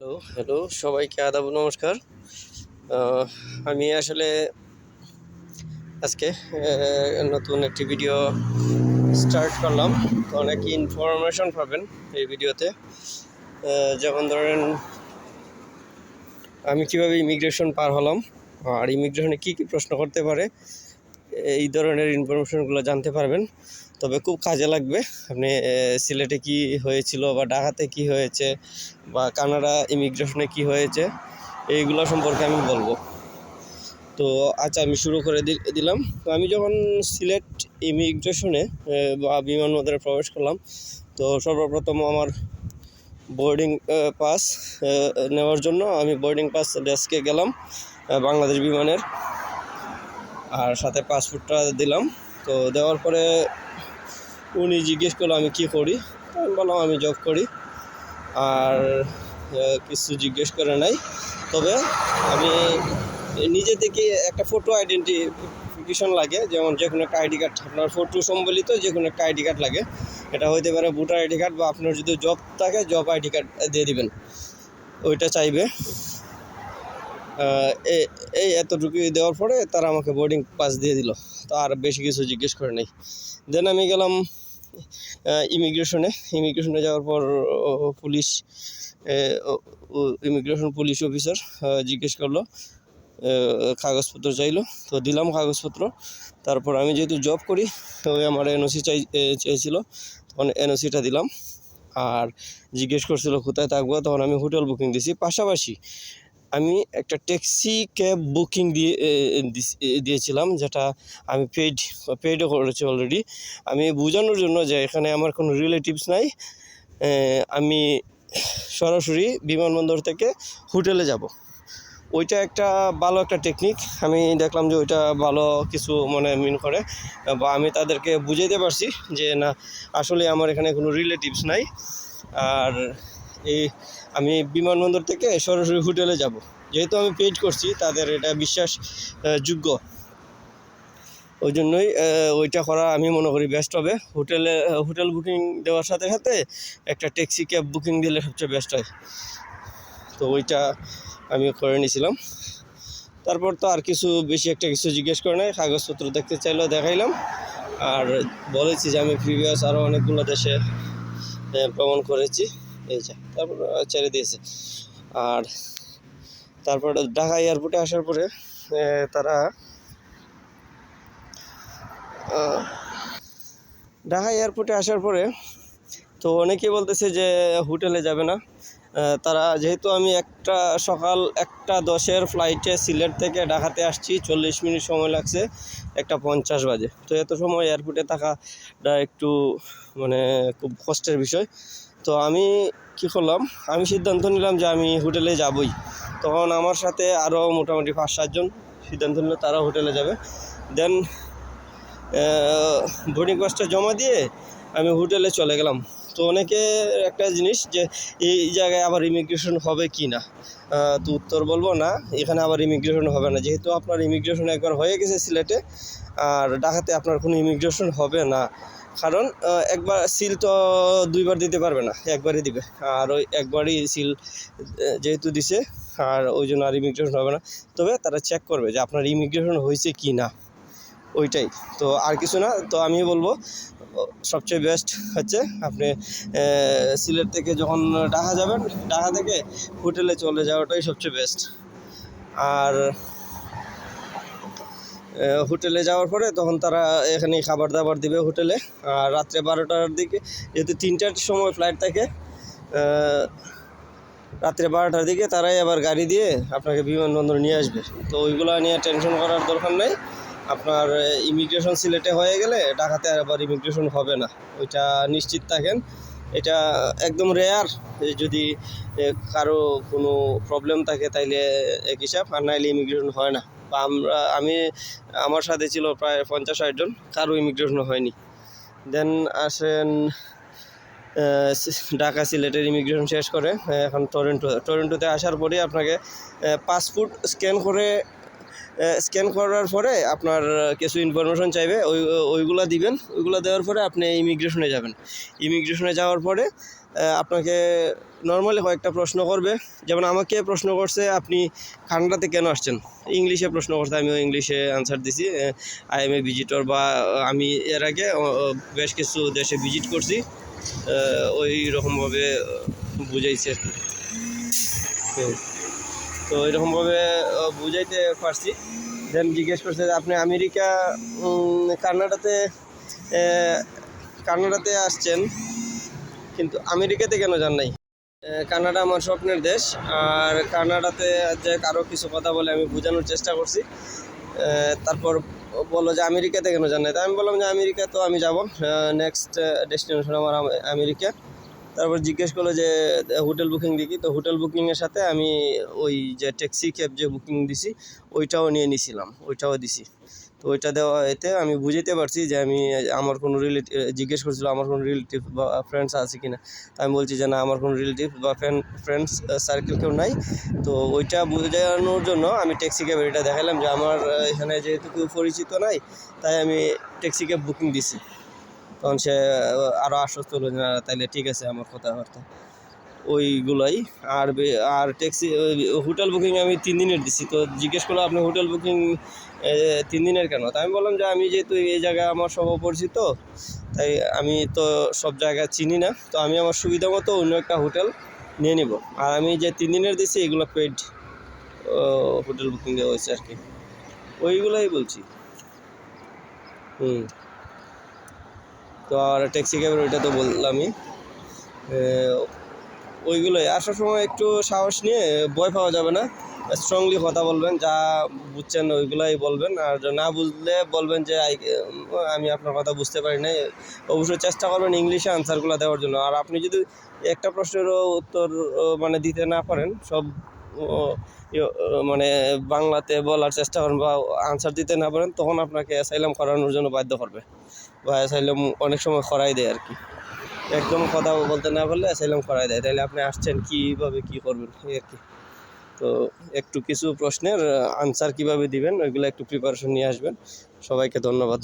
Hello hello সবাইকে আদাব, নমস্কার। আমি আসলে আজকে নতুন একটি ভিডিও স্টার্ট করলাম। তো অনেক ইনফরমেশন পাবেন এই ভিডিওতে যেমন ধরেন, আমি কীভাবে ইমিগ্রেশন পার হলাম, আর ইমিগ্রেশনে কি কি প্রশ্ন করতে পারে, এই ধরনের ইনফরমেশনগুলো জানতে পারবেন। তবে খুব কাজে লাগবে। আপনি সিলেটে কি হয়েছিল বা ঢাকাতে কি হয়েছে বা কানাডা ইমিগ্রেশনে কি হয়েছে, এইগুলো সম্পর্কে আমি বলব। তো আচ্ছা আমি শুরু করে দিলাম। তো আমি যখন সিলেট ইমিগ্রেশনে বা বিমানবন্দরে প্রবেশ করলাম, তো সর্বপ্রথম আমার বোর্ডিং পাস নেওয়ার জন্য আমি বোর্ডিং পাস ডেস্কে গেলাম বাংলাদেশ বিমানের। আর সাথে পাসপোর্টটা দিলাম। তো দেওয়ার পরে উনি জিজ্ঞেস করল, আমি কি করি? আমি বললাম, আমি জব করি। আর কিছু জিজ্ঞেস করে নাই। তবে আমি নিজে থেকে একটা ফটো আইডেন্টিফিকেশন লাগে, যেমন যে কোনো একটা আইডি কার্ড আপনার ফটো সম্বলিত যে কোনো একটা আইডি কার্ড লাগে। এটা হইতে পারে ভোটার আইডি কার্ড বা আপনার যদি জব থাকে জব আইডি কার্ড দিয়ে দিবেন। ওইটা চাইবে। এই এতটুকু দেওয়ার পরে তারা আমাকে বোর্ডিং পাস দিয়ে দিল। তো আর বেশি কিছু জিজ্ঞেস করে নাই। দেন আমি গেলাম ইমিগ্রেশনে ইমিগ্রেশনে যাওয়ার পর পুলিশ ইমিগ্রেশন পুলিশ অফিসার জিজ্ঞেস করল কাগজপত্র চাইলো। তো দিলাম কাগজপত্র। তারপর আমি যেহেতু জব করি ওই আমার এনওসি চাই চেয়েছিল তখন এনওসিটা দিলাম। আর জিজ্ঞেস করছিল, কোথায় থাকব? তখন আমি হোটেল বুকিং দিছি। পাশাপাশি আমি একটা ট্যাক্সি ক্যাব বুকিং দিয়ে দিয়েছিলাম, যেটা আমি পেইড পেইডও করেছি অলরেডি আমি বোঝানোর জন্য যে এখানে আমার কোনো রিলেটিভস নাই আমি সরাসরি বিমানবন্দর থেকে হোটেলে যাব। ওইটা একটা ভালো একটা টেকনিক আমি দেখলাম যে ওইটা ভালো কিছু মানে মিন করে। বা আমি তাদেরকে বুঝাইতে পারছি যে না, আসলে আমার এখানে কোনো রিলেটিভস নাই। আর এই আমি বিমানবন্দর থেকে সরাসরি হোটেলে যাব। যেহেতু আমি পেড করছি, তাদের এটা বিশ্বাস যোগ্য। ওই জন্যই ওইটা করা আমি মনে করি বেস্ট হবে। হোটেলে, হোটেল বুকিং দেওয়ার সাথে সাথে একটা ট্যাক্সি ক্যাব বুকিং দিলে সবচেয়ে বেস্ট হয়। তো ওইটা আমি করে নিয়েছিলাম। তারপর তো আর কিছু বেশি একটা কিছু জিজ্ঞেস করে নাই। কাগজপত্র দেখতে চাইলেও দেখাইলাম। আর বলেছি যে আমি প্রিভিয়াস আরও অনেকগুলো দেশে ভ্রমণ করেছি। এই যে, তারপর ছেড়ে দিয়েছে। আর তারপর ঢাকা এয়ারপোর্টে আসার পরে তারা ঢাকা এয়ারপোর্টে আসার পরে তো অনেকেই বলতেছে যে হোটেলে যাবে না। তারা, যেহেতু আমি একটা সকাল একটা দশের ফ্লাইটে সিলেট থেকে ঢাকাতে আসছি, চল্লিশ মিনিট সময় লাগছে, একটা পঞ্চাশ বাজে। তো এত সময় এয়ারপোর্টে থাকাটা একটু মানে খুব কষ্টের বিষয়। তো আমি কি করলাম? আমি সিদ্ধান্ত নিলাম যে আমি হোটেলে যাবই। তখন আমার সাথে আরও মোটামুটি পাঁচ সাতজন সিদ্ধান্ত নিল তারা হোটেলে যাবে। দেন বোর্ডিং পাসটা জমা দিয়ে আমি হোটেলে চলে গেলাম। তো অনেকে একটা জিনিস যে, এই জায়গায় আবার ইমিগ্রেশন হবে কি না? তো উত্তর বলব না, এখানে আবার ইমিগ্রেশন হবে না। যেহেতু আপনার ইমিগ্রেশন একবার হয়ে গেছে সিলেটে, আর ঢাকাতে আপনার কোনো ইমিগ্রেশন হবে না। কারণ একবার সিল তো দুইবার দিতে পারবে না, একবারই দিবে। আর ওই একবারই সিল যেহেতু দিছে, আর ওই জন্য আর ইমিগ্রেশন হবে না। তবে তারা চেক করবে যে আপনার ইমিগ্রেশন হয়েছে কি না, ওইটাই। তো আর কিছু না, তো আমি বলব, সবচেয়ে বেস্ট হচ্ছে আপনি সিলেট থেকে যখন ঢাকা যাবেন, ঢাকা থেকে হোটেলে চলে যাওয়াটাই সবচেয়ে বেস্ট আর হোটেলে যাওয়ার পরে তখন তারা এখানে খাবার দাবার দিবে হোটেলে। আর রাত্রে বারোটার দিকে, যেহেতু তিনটার সময় ফ্লাইট থাকে রাত্রে বারোটার দিকে তারাই আবার গাড়ি দিয়ে আপনাকে বিমানবন্দরে নিয়ে আসবে। তো ওইগুলো নিয়ে টেনশন করার দরকার নেই। আপনার ইমিগ্রেশন সিলেটে হয়ে গেলে ঢাকাতে আর আবার ইমিগ্রেশন হবে না। ওইটা নিশ্চিত থাকেন। এটা একদম রেয়ার যদি কারও কোনো প্রবলেম থাকে তাইলে এক হিসাব আর নাইলে ইমিগ্রেশন হয় না। আমরা, আমি, আমার সাথে ছিল প্রায় পঞ্চাশ ষাট জন, কারও ইমিগ্রেশন হয়নি। দেন আসেন ঢাকা সিলেটের ইমিগ্রেশন শেষ করে, এখন টরেন্টো টরেন্টোতে আসার পরে আপনাকে পাসপোর্ট স্ক্যান করে স্ক্যান করার পরে আপনার কিছু ইনফরমেশন চাইবে, ওই ওইগুলো দিবেন, ওইগুলো দেওয়ার পরে আপনি ইমিগ্রেশনে যাবেন। ইমিগ্রেশনে যাওয়ার পরে আপনাকে নর্মালি কয়েকটা প্রশ্ন করবে। যেমন আমাকে প্রশ্ন করছে, আপনি কানাডাতে কেন আসছেন? ইংলিশে প্রশ্ন করতে আমিও ইংলিশে আনসার দিছি আই এম এ ভিজিটর বা, আমি এর আগে বেশ কিছু দেশে ভিজিট করছি ওই রকমভাবে বুঝাইছি। আর কি। তো এরকমভাবে বুঝাইতে পারছি। দেন জিজ্ঞেস করছে যে আপনি আমেরিকা কানাডাতে কানাডাতে আসছেন, কিন্তু আমেরিকাতে কেন যান নাই? কানাডা আমার স্বপ্নের দেশ, আর কানাডাতে যে কারও কিছু কথা বলে আমি বোঝানোর চেষ্টা করছি। তারপর বলল যে আমেরিকাতে কেন যান নাই? তা আমি বললাম যে আমেরিকা তো আমি যাব নেক্সট ডেস্টিনেশন আমার আমেরিকা। তারপর জিজ্ঞেস করল যে, হোটেল বুকিং দেখি, তো হোটেল বুকিংয়ের সাথে আমি ওই যে ট্যাক্সি ক্যাব যে বুকিং দিছি, ওইটাও নিয়ে নিছিলাম, ওইটাও দিছি। তো ওইটা দেওয়া এতে আমি বুঝাইতে পারছি যে আমি, আমার কোনো রিলেটিভ জিজ্ঞেস করছিল আমার কোনো রিলেটিভ বা ফ্রেন্ডস আছে কিনা। তা আমি বলছি যে, না, আমার কোনো রিলেটিভ বা ফ্রেন্ড ফ্রেন্ডস সার্কেল কেউ নাই। তো ওইটা বোঝানোর জন্য আমি ট্যাক্সি ক্যাব এটা দেখালাম যে, আমার এখানে যেহেতু কেউ পরিচিত নাই, তাই আমি ট্যাক্সি ক্যাব বুকিং দিছি। তখন সে আরও আশ্বস্ত হলো না তাইলে ঠিক আছে আমার কথাবার্তা। ওইগুলাই। আর আর ট্যাক্সি হোটেল বুকিং আমি তিন দিনের দিছি। তো জিজ্ঞেস করল, আপনি হোটেল বুকিং তিন দিনের কেন? তাই আমি বললাম যে, আমি যেহেতু এই জায়গায় আমার সব অপরিচিত তাই আমি তো সব জায়গা চিনি না। তো আমি আমার সুবিধা মতো অন্য একটা হোটেল নিয়ে নিব। আর আমি যে তিন দিনের দিছি, এগুলো পেড হোটেল বুকিং দেওয়া হয়েছে আর কি। ওইগুলোই বলছি। হুম। তো আর ট্যাক্সি ক্যাবের ওইটা তো বললামই। ওইগুলোই। আসার সময় একটু সাহস নিয়ে ভয় পাওয়া যাবে না। স্ট্রংলি কথা বলবেন, যা বুঝছেন ওইগুলাই বলবেন। আর না বুঝলে বলবেন যে আমি আপনার কথা বুঝতে পারি নাই। অবশ্যই চেষ্টা করবেন ইংলিশে আনসারগুলো দেওয়ার জন্য। আর আপনি যদি একটা প্রশ্নেরও উত্তর মানে দিতে না পারেন, সব মানে বাংলাতে বলার চেষ্টা করেন বা আনসার দিতে না পারেন, তখন আপনাকে অ্যাসাইলাম করানোর জন্য বাধ্য করবে। বা অ্যাসাইলাম অনেক সময় খরাই দেয় আর কি। একদম কথা বলতে না পারলে অ্যাসাইলাম খরাই দেয়। তাহলে আপনি আসছেন কীভাবে কী করবেন এই আর কি। তো একটু কিছু প্রশ্নের আনসার কীভাবে দিবেন, ওইগুলো একটু প্রিপারেশন নিয়ে আসবেন। সবাইকে ধন্যবাদ।